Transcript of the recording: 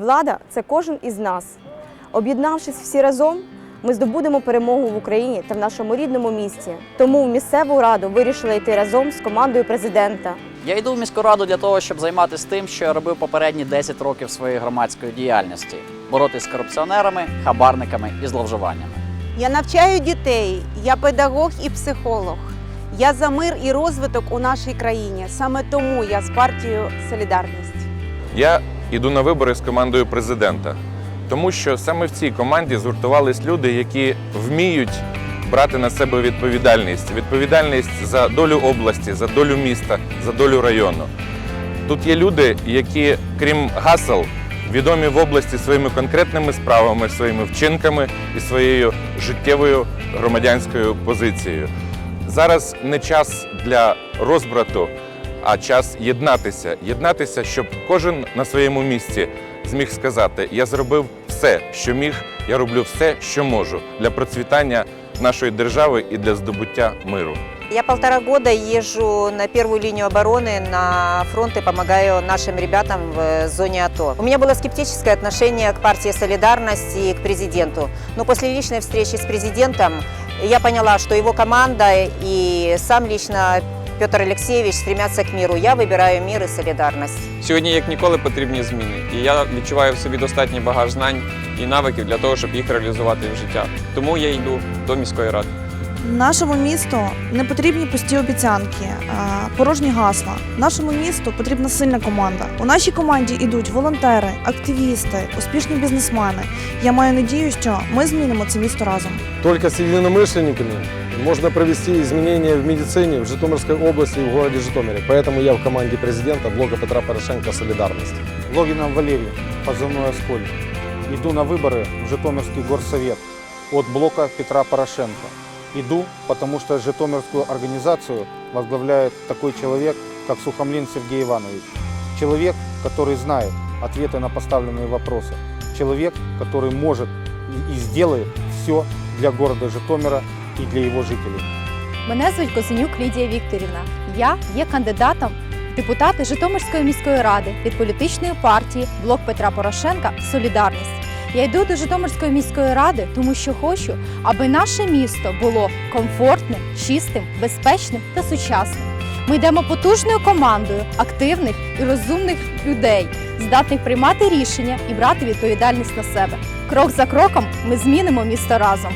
Влада це кожен із нас. Об'єднавшись всі разом, ми здобудемо перемогу в Україні та в нашому рідному місті. Тому в місцеву раду вирішили йти разом з командою президента. Я йду в міську раду для того, щоб займатися тим, що я робив попередні 10 років своєї громадської діяльності боротися з корупціонерами, хабарниками і зловживаннями. Я навчаю дітей, я педагог і психолог. Я за мир і розвиток у нашій країні. Саме тому я з партією Солідарність. Я йду на вибори з командою президента, тому що саме в цій команді згуртувались люди, які вміють брати на себе відповідальність, відповідальність за долю області, за долю міста, за долю району. Тут є люди, які, крім гасел, відомі в області своїми конкретними справами, своїми вчинками і своєю життєвою громадянською позицією. Зараз не час для розбрату, а час єднатися. Єднатися, щоб кожен на своєму місці зміг сказати: я зробив все, що міг, я роблю все, що можу для процвітання нашої держави і для здобуття миру. Я полтора года езжу на первую линию обороны, на фронт и помогаю нашим ребятам в э, зоне АТО. У меня было скептическое отношение к партии «Солидарность» и к президенту. Но после личной встречи с президентом я поняла, что его команда и сам лично Петр Алексеевич стремятся к миру. Я выбираю мир и солидарность. Сьогодні як ніколи потрібні зміни, і я відчуваю в собі достатній багаж знань і навиків для того, щоб їх реалізувати в життя. Тому я йду до міської ради. Нашому місту не потрібні пусті обіцянки, порожні гасла. Нашому місту потрібна сильна команда. У нашій команді йдуть волонтери, активісти, успішні бізнесмени. Я маю надію, що ми змінимо це місто разом. Только с единомышленниками можно провести изменения в медицине в Житомирской области и в городе Житомире. Поэтому я в команде президента блока Петра Порошенко «Солидарность». Логинов Валерий, позывной «Аскольд». Иду на выборы в Житомирский горсовет от блока Петра Порошенко. Иду, потому что Житомирскую организацию возглавляет такой человек, как Сухомлин Сергей Иванович. Человек, который знает ответы на поставленные вопросы. Человек, который может и сделает все для города Житомира и для его жителей. Мене звуть Козенюк Лідія Вікторівна. Я є кандидатом в депутати Житомирської міської ради від політичної партії Блок Петра Порошенка Солідарність. Я йду до Житомирської міської ради, тому що хочу, аби наше місто було комфортним, чистим, безпечним та сучасним. Ми йдемо потужною командою активних і розумних людей, здатних приймати рішення і брати відповідальність на себе. Крок за кроком ми змінимо місто разом.